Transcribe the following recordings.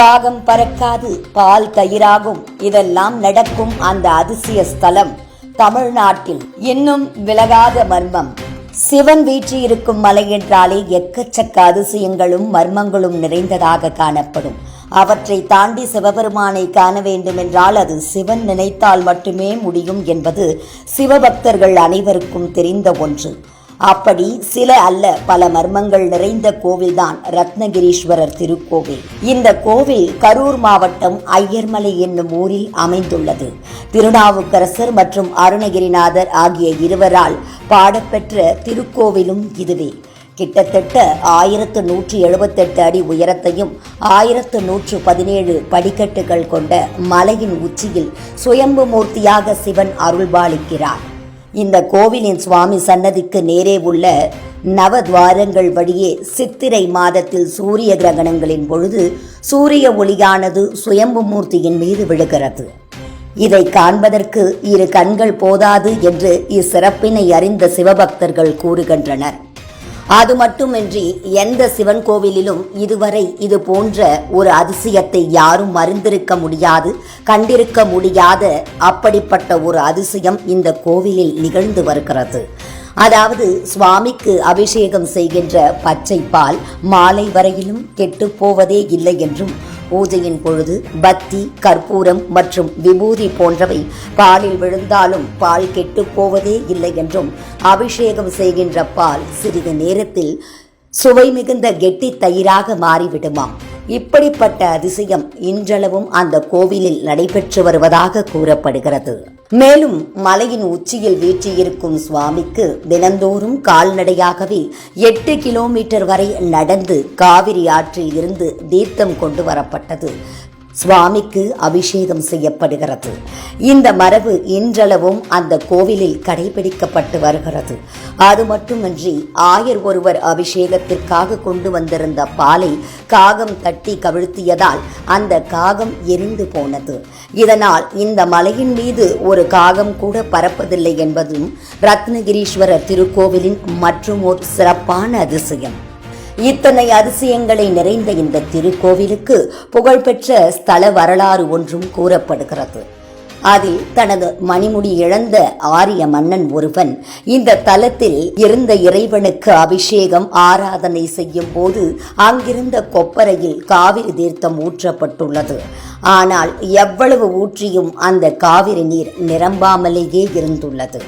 பாகம் பறக்காது பால் தயிராகும். இதெல்லாம் நடக்கும் அந்த அதிசய ஸ்தலம் தமிழ்நாட்டில் இன்னும் விலகாத மர்மம். சிவன் வீற்றிருக்கும் மலை என்றாலே எக்கச்சக்க அதிசயங்களும் மர்மங்களும் நிறைந்ததாக காணப்படும். அவற்றை தாண்டி சிவபெருமானை காண வேண்டுமென்றால் அது சிவன் நினைத்தால் மட்டுமே முடியும் என்பது சிவபக்தர்கள் அனைவருக்கும் தெரிந்த ஒன்று. அப்படி சில அல்ல பல மர்மங்கள் நிறைந்த கோவில்தான் ரத்னகிரீஸ்வரர் திருக்கோவில். இந்த கோவில் கரூர் மாவட்டம் ஐயர்மலை என்னும் ஊரில் அமைந்துள்ளது. திருநாவுக்கரசர் மற்றும் அருணகிரிநாதர் ஆகிய இருவரால் பாடப்பெற்ற திருக்கோவிலும் இதுவே. கிட்டத்தட்ட ஆயிரத்து நூற்றி எழுபத்தெட்டு அடி உயரத்தையும் ஆயிரத்து நூற்று பதினேழு படிக்கட்டுகள் கொண்ட மலையின் உச்சியில் சுயம்பு மூர்த்தியாக சிவன் அருள்பாலிக்கிறார். இந்த கோவிலின் சுவாமி சன்னதிக்கு நேரே உள்ள நவத்வாரங்கள் வழியே சித்திரை மாதத்தில் சூரிய கிரகணங்களின் பொழுது சூரிய ஒளியானது சுயம்பு மூர்த்தியின் மீது விழுகிறது. இதை காண்பதற்கு இரு கண்கள் போதாது என்று இச்சிறப்பினை அறிந்த சிவபக்தர்கள் கூறுகின்றனர். அது மட்டுமின்றி எந்த சிவன் கோவிலிலும் இதுவரை இது போன்ற ஒரு அதிசயத்தை யாரும் அறிந்திருக்க முடியாது கண்டிருக்க முடியாத அப்படிப்பட்ட ஒரு அதிசயம் இந்த கோவிலில் நிகழ்ந்து வருகிறது. அதாவது சுவாமிக்கு அபிஷேகம் செய்கின்ற பச்சை பால் மாலை வரையிலும் கெட்டுப் போவதே இல்லை என்றும் பூஜையின் பொழுது பத்தி கற்பூரம் மற்றும் விபூதி போன்றவை பாலில் விழுந்தாலும் பால் கெட்டுப் போவதே இல்லை என்றும் அபிஷேகம் செய்கின்ற பால் சிறிது நேரத்தில் சுவை மிகுந்த கெட்டி தயிராக மாறிவிடுமாம். இப்படிப்பட்ட அதிசயம் இன்றளவும் அந்த கோவிலில் நடைபெற்று வருவதாக கூறப்படுகிறது. மேலும் மலையின் உச்சியில் வீற்றிருக்கும் சுவாமிக்கு தினந்தோறும் கால்நடையாகவே எட்டு கிலோமீட்டர் வரை நடந்து காவிரி ஆற்றில் இருந்து தீர்த்தம் கொண்டு வரப்பட்டது. சுவாமிக்கு அபிஷேகம் செய்யப்படுகிறது. இந்த மரபு இன்றளவும் அந்த கோவிலில் கடைபிடிக்கப்பட்டு வருகிறது. அது மட்டுமின்றி ஆயர் ஒருவர் அபிஷேகத்திற்காக கொண்டு வந்திருந்த பாலை காகம் தட்டி கவிழ்த்தியதால் அந்த காகம் எரிந்து போனது. இதனால் இந்த மலையின் மீது ஒரு காகம் கூட பறப்பதில்லை என்பதும் ரத்னகிரீஸ்வரர் திருக்கோவிலின் மற்றும் ஒரு சிறப்பான அதிசயம். இத்தனை அதிசயங்களை நிறைந்த இந்த திருக்கோவிலுக்கு புகழ்பெற்ற ஸ்தல வரலாறு ஒன்றும் கூறப்படுகிறது. அதில் தனது மணிமுடி இழந்த ஆரிய மன்னன் ஒருவன் இந்த தலத்தில் இருந்த இறைவனுக்கு அபிஷேகம் ஆராதனை செய்யும் போது அங்கிருந்த கொப்பரையில் காவிரி தீர்த்தம் ஊற்றப்பட்டுள்ளது. ஆனால் எவ்வளவு ஊற்றியும் அந்த காவிரி நீர் நிரம்பாமலேயே இருந்துள்ளது.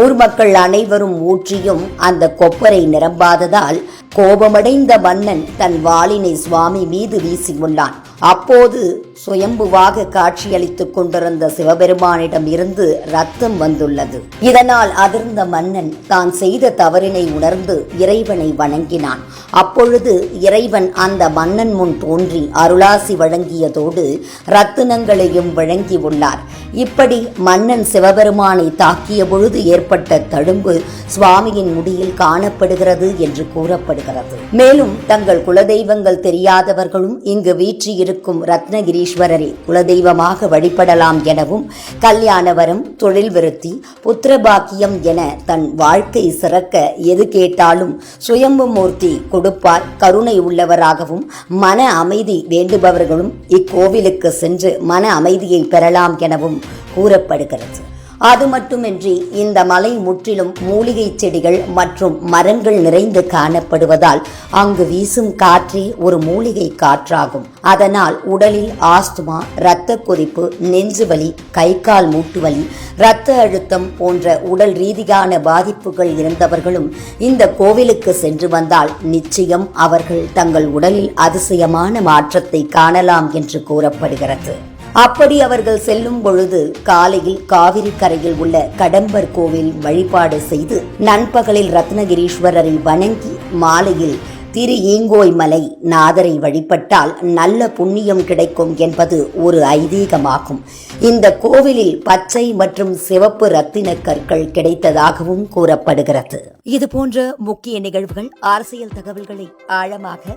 ஊர் மக்கள் அனைவரும் ஊற்றியும் அந்த கொப்பரை நிரம்பாததால் கோபமடைந்த மன்னன் தன் வாளினை சுவாமி மீது வீசியுள்ளான். அப்போது சுயம்புவாக காட்சியளித்துக் கொண்டிருந்த சிவபெருமானிடம் இருந்து ரத்தம் வந்துள்ளது. இதனால் அதிர்ந்த மன்னன் தான் செய்த தவறினை உணர்ந்து இறைவனை வணங்கினான். அப்பொழுது இறைவன் அந்த மன்னன் முன் தோன்றி அருளாசி வழங்கியதோடு ரத்தினங்களையும் வழங்கியுள்ளார் இப்படி மன்னன் சிவபெருமானை தாக்கிய பொழுது ஏற்பட்ட தழும்பு சுவாமியின் முடியில் காணப்படுகிறது என்று கூறப்படுகிறது. மேலும் தங்கள் குலதெய்வங்கள் தெரியாதவர்களும் இங்கு வீற்றிருக்கும் ரத்னகிரீஸ்வரரை குலதெய்வமாக வழிபடலாம் எனவும் கல்யாணவரம் தொழில் விருத்தி புத்திரபாக்கியம் என தன் வாழ்க்கை சிறக்க எது கேட்டாலும் சுயம்பு மூர்த்தி கொடுப்பார். கருணை உள்ளவராகவும் மன அமைதி வேண்டுபவர்களும் இக்கோவிலுக்கு சென்று மன அமைதியை பெறலாம் எனவும் கூறப்படுகிறது. அது மட்டுமின்றி இந்த மலை முற்றிலும் மூலிகை செடிகள் மற்றும் மரங்கள் நிறைந்து காணப்படுவதால் அங்கு வீசும் காற்றே ஒரு மூலிகை காற்றாகும். அதனால் உடலில் ஆஸ்துமா இரத்த கொதிப்பு நெஞ்சு வலி கை கால் மூட்டு வலி இரத்த அழுத்தம் போன்ற உடல் ரீதியான பாதிப்புகள் இருந்தவர்களும் இந்த கோவிலுக்கு சென்று வந்தால் நிச்சயம் அவர்கள் தங்கள் உடலில் அதிசயமான மாற்றத்தை காணலாம் என்று கூறப்படுகிறது. அப்படி அவர்கள் செல்லும் பொழுது காலையில் காவிரி கரையில் உள்ள கடம்பர் கோவில் வழிபாடு செய்து நண்பகலில் ரத்னகிரீஸ்வரரை வணங்கி மாலையில் திரு ஈங்கோய் மலை நாதரை வழிபட்டால் நல்ல புண்ணியம் கிடைக்கும் என்பது ஒரு ஐதீகமாகும். இந்த கோவிலில் பச்சை மற்றும் சிவப்பு ரத்தின கற்கள் கிடைத்ததாகவும் கூறப்படுகிறது. இது போன்ற முக்கிய நிகழ்வுகள் அரசியல் தகவல்களை ஆழமாக